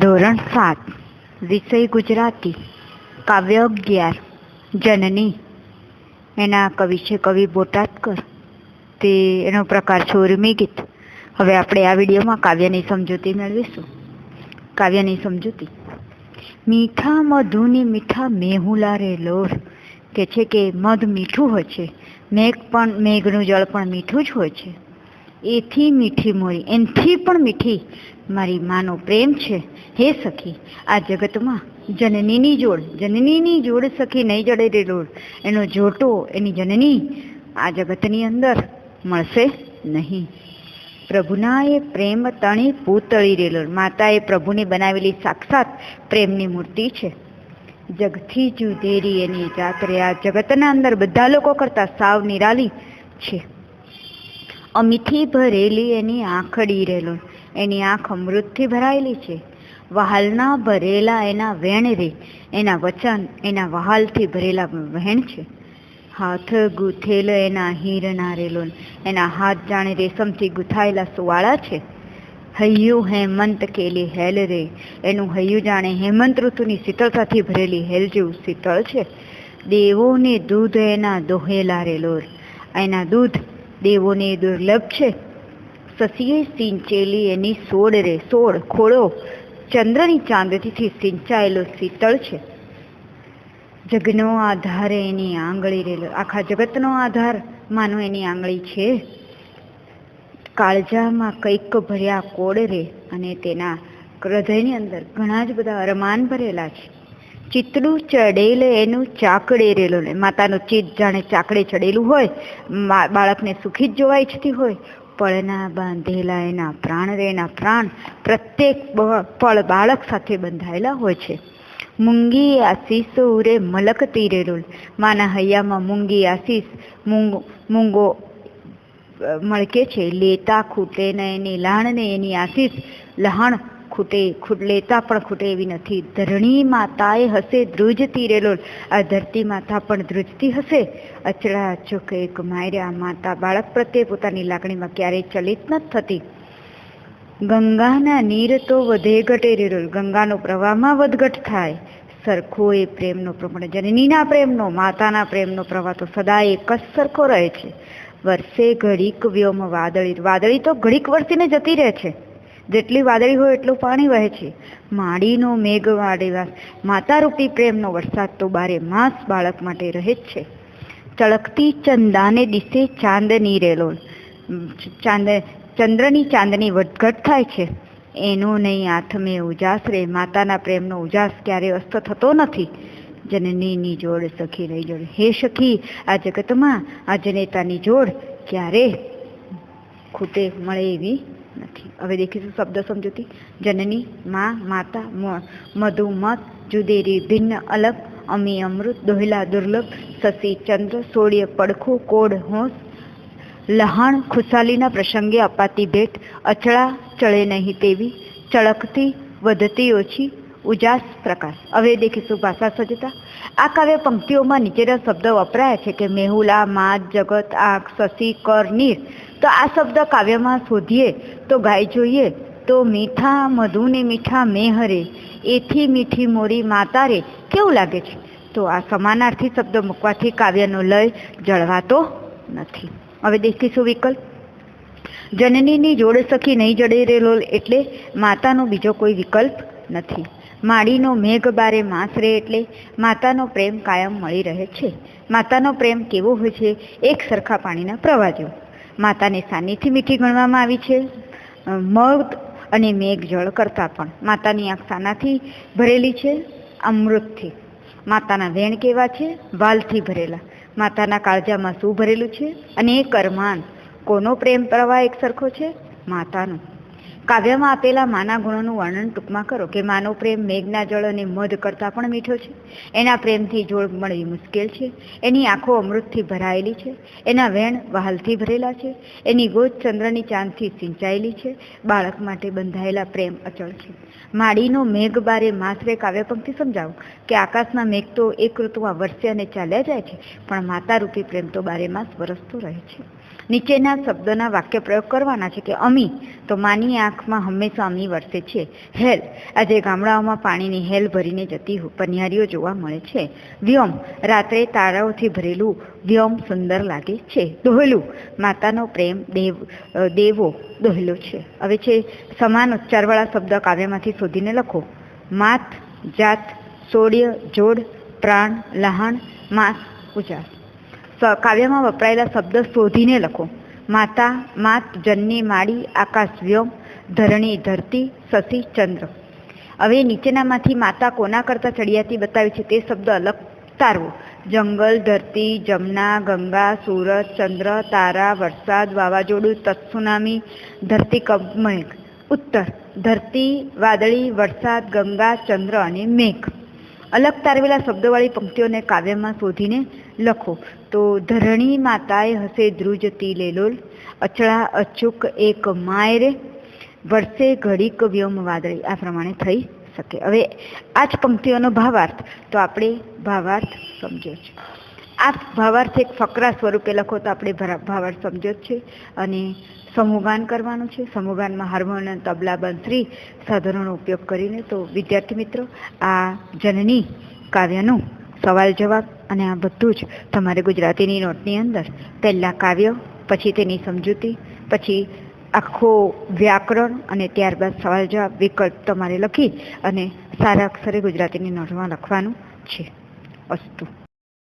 ધોરણ સાત, વિષય ગુજરાતી, કાવ્ય અગિયાર, જનની. એના કવિ છે કવિ બોટાદકર. તે એનો પ્રકાર છે ઉર્મી ગીત. હવે આપણે આ વિડીયોમાં કાવ્યની સમજૂતી મેળવીશું. કાવ્યની સમજૂતી. મીઠા મધુની મીઠા મેહુલા રે લોર. કે છે કે મધ મીઠું હોય છે. મેઘ પણ, મેઘનું જળ પણ મીઠું જ હોય છે. એથી મીઠી મોરી એનથી પણ મીઠી. મારી માનો પ્રેમ છે. હે સખી, આ જગતમાં જનનીની જોડ જનનીની જોડ સખી નહીં જડે રે એનો જોટો એની જનની આ જગતની અંદર મળશે નહીં. પ્રભુના એ પ્રેમ તણી પૂતળી રેલો માતાએ પ્રભુને બનાવેલી સાક્ષાત પ્રેમની મૂર્તિ છે. જગથી જુદેરી એની જાત રે. આ જગતના અંદર બધા લોકો કરતાં સાવ નિરાલી છે. અમીથી ભરેલી એની આંખડી રેલો એની આંખ અમૃતથી ભરાયેલી છે. વહાલના ભરેલા એના વેણ રે. એના વચન એના વહાલથી ભરેલા વહેણ છે. હાથ ગૂંથેલ એના હીરના રેલો એના હાથ જાણે રેશમથી ગૂંથાયેલા સુવાળા છે. હૈયું હેમંત કેલી હેલ રે. એનું હૈયું જાણે હેમંત ઋતુની શીતળતાથી ભરેલી હેલ જેવું શીતળ છે. દેવોને દૂધ એના દોહેલા રેલોર એના દૂધ દેવોને દુર્લભ છે. સસીએ સિંચેલી એની સોળ રે સોડ ખોળો ચંદ્રની ચાંદતીથી સિંચાયેલો શીતળ છે. જગનો આધાર એની આંગળી રેલો આખા જગતનો આધાર માનો એની આંગળી છે. કાળજામાં કંઈક ભર્યા કોડ રે અને તેના હૃદયની અંદર ઘણા જ બધા અરમાન ભરેલા છે. ચિત્રું ચડેલ એનું ચાકડે રેલું માતાનું ચિત જાણે ચાકડે ચડેલું હોય બાળકને સુખી જ જોવા ઈચ્છતી હોય. પળના બાંધેલા એના પ્રાણ રે, એના પ્રાણ પ્રત્યેક પળ બાળક સાથે બંધાયેલા હોય છે. મૂંગી આશીષ ઉરે મલકતી રેલું માના હૈયામાં મૂંગી આશીષ મૂંગો મૂંગો મળકે છે. લેતા ખૂટે ને એની લાણ ને એની આશીષ લહાણ ખૂટે લેતા પણ ખૂટે એવી નથી. ધરણી માતાએ હશે ધ્રુજતી રેલો આ ધરતી માતા પણ ધ્રુજતી હશે. અચળા અચૂક એક માયર્યા માતા. બાળક પ્રત્યે પોતાની લાગણીમાં ક્યારેય ચલિત નથી થતી. ગંગાના નીર તો વધે ઘટે રેલો. ગંગાનો પ્રવાહમાં વધઘટ થાય. સરખો એ પ્રેમનો પ્રમાણ જનનીના પ્રેમનો, માતાના પ્રેમનો પ્રવાહ તો સદાય એક જ સરખો રહે છે. વર્ષે ઘડીક વ્યોમ વાદળી. વાદળી તો ઘડીક વર્ષીને જતી રહે છે. જેટલી વાદળી હોય એટલું પાણી વહે છે. માડીનો મેઘ વાડેવાસ માતારૂપી પ્રેમનો વરસાદ તો બારે માસ બાળક માટે રહે જ છે. ચળકતી ચંદાને દિશે ચાંદની રેલો ચાંદ ચંદ્રની ચાંદની વધઘટ થાય છે. એનો નહીં આથમે ઉજાસ રે. માતાના પ્રેમનો ઉજાસ ક્યારે અસ્ત થતો નથી. જનનીની જોડ સખી રહી જોડ. હે સખી, આ જગતમાં, આ જનેતાની જોડ ક્યારે ખૂટે મળે એવી નથી. હવે દેખીશું શબ્દ સમજૂતી જનની માં, માતા મધુ મત જુદેરી, ભિન્ન, અલગ, અમી, અમૃત, દોહિલા, દુર્લભ, શશી, ચંદ્ર, સોળીય, પડખું, કોડ, હોંશ, લહાણ, ખુશાલીના પ્રસંગે અપાતી ભેટ, અચળા, ચળે નહીં તેવી, ચળકતી, વધતી ઓછી, ઉજાસ, પ્રકાશ. હવે દેખીશું ભાષા સજ્જતા. આ કાવ્ય પંક્તિઓમાં નીચેના શબ્દ વપરાયા છે કે મેહુલા માત જગત, આંખ, શશી, કર, નીર. તો આ શબ્દ કાવ્યમાં શોધીએ તો ગાય જોઈએ, તો મીઠા મધુને મીઠા મેહરે, એથી મીઠી મોરી માતા રે કેવું લાગે છે? તો આ સમાનાર્થી શબ્દ મૂકવાથી કાવ્યનો લય જળવાતો નથી. હવે દેખીશું વિકલ્પ. જનનીની જોડ સખી નહીં જડે રેલો એટલે માતાનો બીજો કોઈ વિકલ્પ નથી. માડીનો મેઘ બારે માસરે એટલે માતાનો પ્રેમ કાયમ મળી રહે છે. માતાનો પ્રેમ કેવો હોય છે? એક સરખા પાણીના પ્રવાહ જેવો માતાને સાનીથી મીઠી ગણવામાં આવી છે. મધ અને મેઘ જળ કરતાં પણ માતાની આંખ સાનાથી ભરેલી છે. અમૃતથી માતાના વેણ કેવા છે? વાલથી ભરેલા. માતાના કાળજામાં શું ભરેલું છે? અને એ કરમાન કોનો પ્રેમ પ્રવાહ એક સરખો છે? માતાનો. કાવ્યમાં આપેલા માના ગુણોનું વર્ણન ટૂંકમાં કરો કે માનો પ્રેમ મેઘના જળ અને મધ કરતાં પણ મીઠો છે. એના પ્રેમથી જોડ મળવી મુશ્કેલ છે. એની આંખો અમૃતથી ભરાયેલી છે. એના વેણ વહાલથી ભરેલા છે. એની ગોદ ચંદ્રની ચાંદથી સિંચાયેલી છે. બાળક માટે બંધાયેલા પ્રેમ અચળ છે. માડીનો મેઘ બારે માસરે કાવ્ય પંક્તિ સમજાવો. કે આકાશના મેઘ તો એક ઋતુમાં વરસે અને ચાલ્યા જાય છે, પણ માતા રૂપી પ્રેમ તો બારે માસ વરસતો રહે છે. નીચેના શબ્દના વાક્ય પ્રયોગ કરવાના છે કે અમી, તો માની આંખમાં હંમેશા અમી વરસે છે. હેલ, આજે ગામડાઓમાં પાણીની હેલ ભરીને જતી પનિયારીઓ જોવા મળે છે. વ્યોમ, રાત્રે તારાઓથી ભરેલું વ્યોમ સુંદર લાગે છે. દોહલું માતાનો પ્રેમ દેવ દેવો દોહલો છે. હવે છે, સમાન ઉચ્ચારવાળા શબ્દ કાવ્યમાંથી શોધીને લખો. માત, જાત સોડ્ય જોડ, પ્રાણ, લહાણ, માસ, ઉજાસ. કાવ્યમાં વપરાયેલા શબ્દ શોધીને લખો. માતા, માત, જન્ની, માળી, આકાશ, વ્યોમ, ધરણી, ધરતી, શશી, ચંદ્ર. હવે નીચેનામાંથી માતા કોના કરતાં ચડિયાતી બતાવી છે તે શબ્દ અલગ તારવો. જંગલ, ધરતી, જમના, ગંગા, સૂરજ, ચંદ્ર, તારા, વરસાદ, વાવાઝોડું, તત્સુનામી, ધરતી મેઘ ઉત્તર, ધરતી, વાદળી, વરસાદ, ગંગા, ચંદ્ર અને મેઘ. અલગ તારવેલા શબ્દવાળી પંક્તિઓને કાવ્યમાં શોધીને લખો. તો ધરણી માતાએ હશે ધ્રુજતી લેલોલ, અચળા અચૂક એક માયરે વર્ષે ઘડીક વ્યોમ વાદળી. આ પ્રમાણે થઈ શકે. હવે આ જ પંક્તિઓનો ભાવાર્થ. તો આપણે ભાવાર્થ સમજ્યો છે. આ ભાવાર્થ એક ફકરા સ્વરૂપે લખો તો આપણે ભાવાર્થ સમજો જ છે. અને સમૂહગાન કરવાનું છે. સમૂહગાનમાં હાર્મોનિયમ તબલા બંસરી સાધનોનો ઉપયોગ કરીને તો વિદ્યાર્થી મિત્રો, આ જનની કાવ્યનું સવાલ જવાબ અને આ બધું જ તમારે ગુજરાતીની નોટની અંદર. પહેલાં કાવ્ય, પછી તેની સમજૂતી, પછી આખો વ્યાકરણ અને ત્યારબાદ સવાલ જવાબ વિકલ્પ તમારે લખી અને સારા અક્ષરે ગુજરાતીની નોટમાં લખવાનું છે. અસ્તુ.